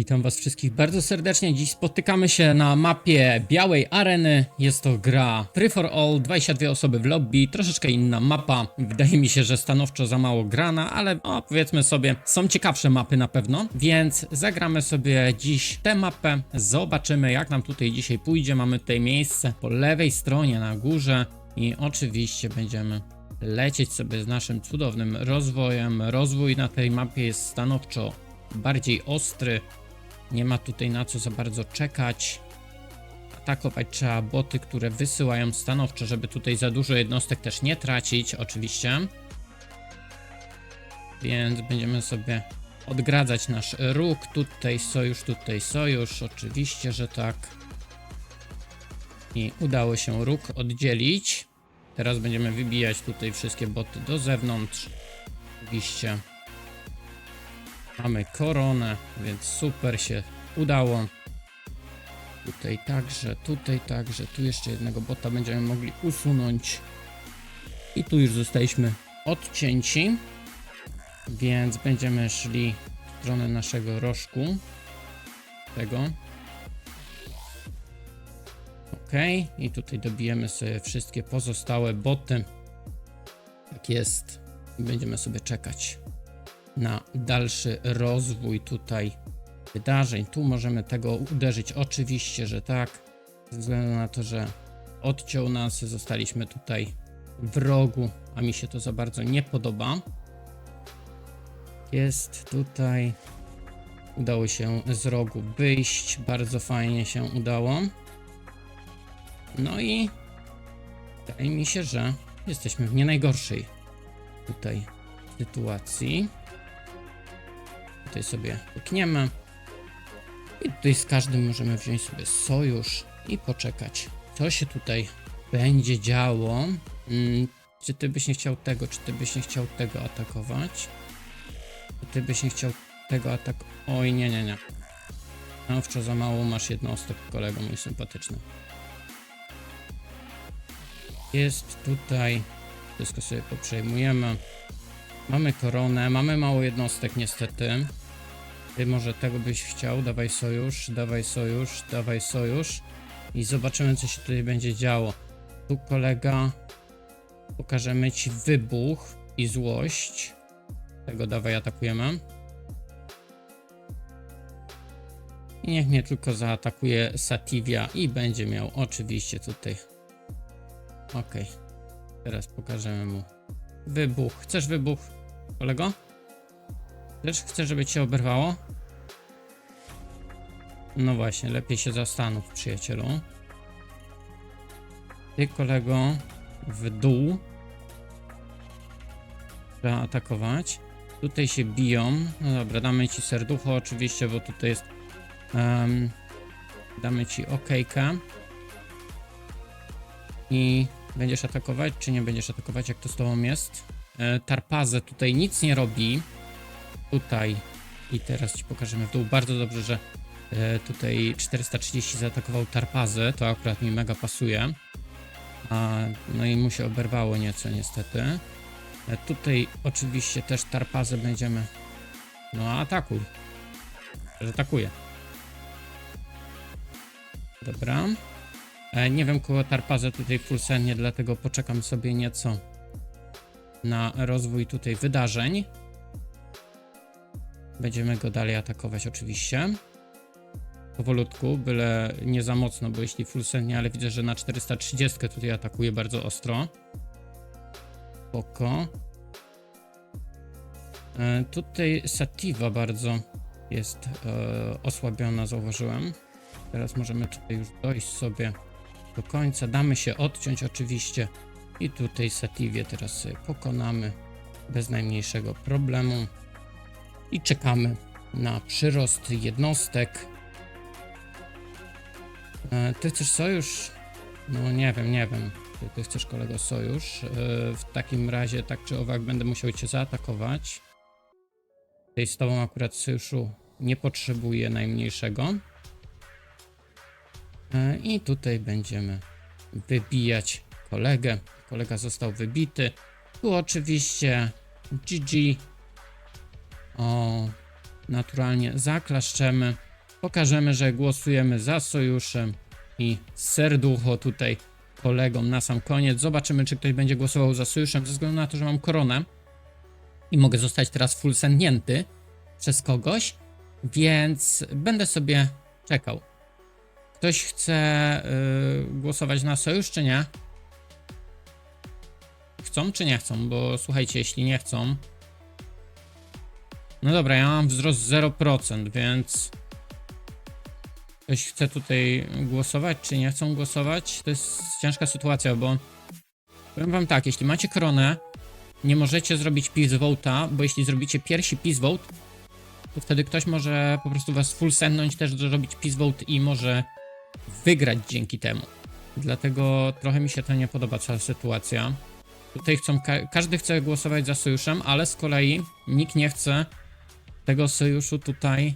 Witam was wszystkich bardzo serdecznie. Dziś spotykamy się na mapie Białej Areny. Jest to gra Free for All, 22 osoby w lobby, troszeczkę inna mapa. Wydaje mi się, że stanowczo za mało grana, ale o, powiedzmy sobie, są ciekawsze mapy na pewno. Więc zagramy sobie dziś tę mapę, zobaczymy jak nam tutaj dzisiaj pójdzie. Mamy tutaj miejsce po lewej stronie na górze i oczywiście będziemy lecieć sobie z naszym cudownym rozwojem. Rozwój na tej mapie jest stanowczo bardziej ostry. Nie ma tutaj na co za bardzo czekać. Atakować trzeba boty, które wysyłają stanowczo, żeby tutaj za dużo jednostek też nie tracić, oczywiście. Więc będziemy sobie odgradzać nasz róg. Tutaj sojusz, tutaj sojusz. Oczywiście, że tak. I udało się róg oddzielić. Teraz będziemy wybijać tutaj wszystkie boty do zewnątrz. Oczywiście. Mamy koronę, więc super się udało. Tutaj także, tutaj także, tu jeszcze jednego bota będziemy mogli usunąć. I tu już zostaliśmy odcięci. Więc będziemy szli w stronę naszego rożku. Tego. Ok, i tutaj dobijemy sobie wszystkie pozostałe boty. Tak jest. I będziemy sobie czekać na dalszy rozwój tutaj wydarzeń. Tu możemy tego uderzyć, oczywiście, że tak, ze względu na to, że odciął nas, zostaliśmy tutaj w rogu, a mi się to za bardzo nie podoba. Jest tutaj, udało się z rogu wyjść, bardzo fajnie się udało. No i wydaje mi się, że jesteśmy w nie najgorszej tutaj sytuacji. Tutaj sobie pykniemy. I tutaj z każdym możemy wziąć sobie sojusz i poczekać, co się tutaj będzie działo. Mm, czy ty byś nie chciał tego, czy ty byś nie chciał tego atakować? Czy ty byś nie chciał tego atak... Oj, nie, nie, nie. Stanowczo za mało masz jednostek, kolego mój sympatyczny. Jest tutaj... Wszystko sobie poprzejmujemy. Mamy koronę, mamy mało jednostek niestety. Ty może tego byś chciał, dawaj sojusz, dawaj sojusz, dawaj sojusz. I zobaczymy co się tutaj będzie działo. Tu kolega, pokażemy ci wybuch i złość. Tego dawaj atakujemy. I niech mnie tylko zaatakuje Sativia i będzie miał oczywiście tutaj. Ok. Teraz pokażemy mu wybuch. Chcesz wybuch? Kolego? Też chcę, żeby cię oberwało? No właśnie, lepiej się zastanów, przyjacielu. Ty, kolego, w dół. Trzeba atakować. Tutaj się biją. No dobra, damy ci serducho oczywiście, bo tutaj jest... em, damy ci okejkę. I będziesz atakować, czy nie będziesz atakować, jak to z tobą jest? E, Tarpazę tutaj nic nie robi. Tutaj. I teraz ci pokażemy w dół. Bardzo dobrze, że e, tutaj 430 zaatakował Tarpazę. To akurat mi mega pasuje. A, no i mu się oberwało nieco niestety. E, tutaj oczywiście też Tarpazę będziemy... No atakuj. Atakuje. Dobra. E, nie wiem kogo Tarpazę tutaj full sennie, dlatego poczekam sobie nieco na rozwój tutaj wydarzeń. Będziemy go dalej atakować oczywiście. Powolutku, byle nie za mocno, bo jeśli full sennie, ale widzę, że na 430 tutaj atakuje bardzo ostro. Spoko. E, tutaj Sativa bardzo jest e, osłabiona, zauważyłem. Teraz możemy tutaj już dojść sobie do końca. Damy się odciąć oczywiście. I tutaj Sativię teraz pokonamy bez najmniejszego problemu. I czekamy na przyrost jednostek. E, Ty chcesz sojusz? No nie wiem, nie wiem. Ty, ty chcesz kolego sojusz. E, W takim razie tak czy owak będę musiał cię zaatakować. Tej z tobą akurat sojuszu nie potrzebuję najmniejszego. E, I tutaj będziemy wybijać kolegę. Kolega został wybity. Tu oczywiście GG. O, naturalnie zaklaszczemy. pokażemy, że głosujemy za sojuszem i serducho tutaj kolegom na sam koniec. Zobaczymy, czy ktoś będzie głosował za sojuszem, ze względu na to, że mam koronę i mogę zostać teraz full sendnięty przez kogoś, więc będę sobie czekał. Ktoś chce yy, głosować na sojusz, czy nie? Chcą, czy nie chcą? Bo słuchajcie, jeśli nie chcą. No dobra, ja mam wzrost 0%, więc. Ktoś chce tutaj głosować, czy nie chcą głosować? To jest ciężka sytuacja, bo. Powiem wam tak, jeśli macie koronę, nie możecie zrobić peace vote'a, bo jeśli zrobicie pierwszy peace vote, to wtedy ktoś może po prostu was full sendnąć też zrobić peace vote i może wygrać dzięki temu. Dlatego trochę mi się to nie podoba cała sytuacja. Tutaj chcą, ka każdy chce głosować za sojuszem, ale z kolei nikt nie chce tego sojuszu tutaj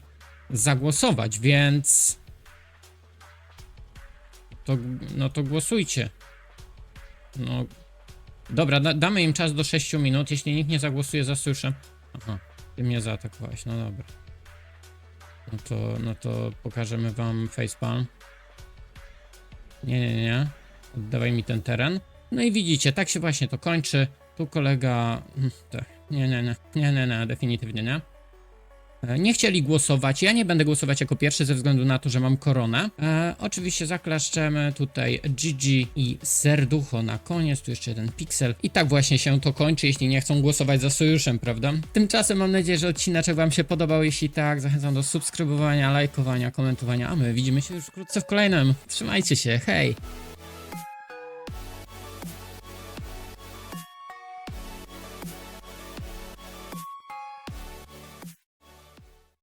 zagłosować, więc to, no to głosujcie. No, dobra, da damy im czas do 6 minut, jeśli nikt nie zagłosuje za sojuszem. Aha, ty mnie zaatakowałeś, no dobra. No to, no to pokażemy wam facepalm. Nie, nie, nie. Oddawaj mi ten teren. No i widzicie, tak się właśnie to kończy. Tu kolega. hmm, Tak. Nie, nie, nie. Nie, nie, nie, definitywnie nie. E, Nie chcieli głosować. Ja nie będę głosować jako pierwszy ze względu na to, że mam koronę. E, oczywiście zaklaszczemy tutaj GG i serducho na koniec. Tu jeszcze jeden piksel. I tak właśnie się to kończy, jeśli nie chcą głosować za sojuszem, prawda? Tymczasem mam nadzieję, że odcineczek Wam się podobał. Jeśli tak, zachęcam do subskrybowania, lajkowania, komentowania. A my widzimy się już wkrótce w kolejnym. Trzymajcie się, hej!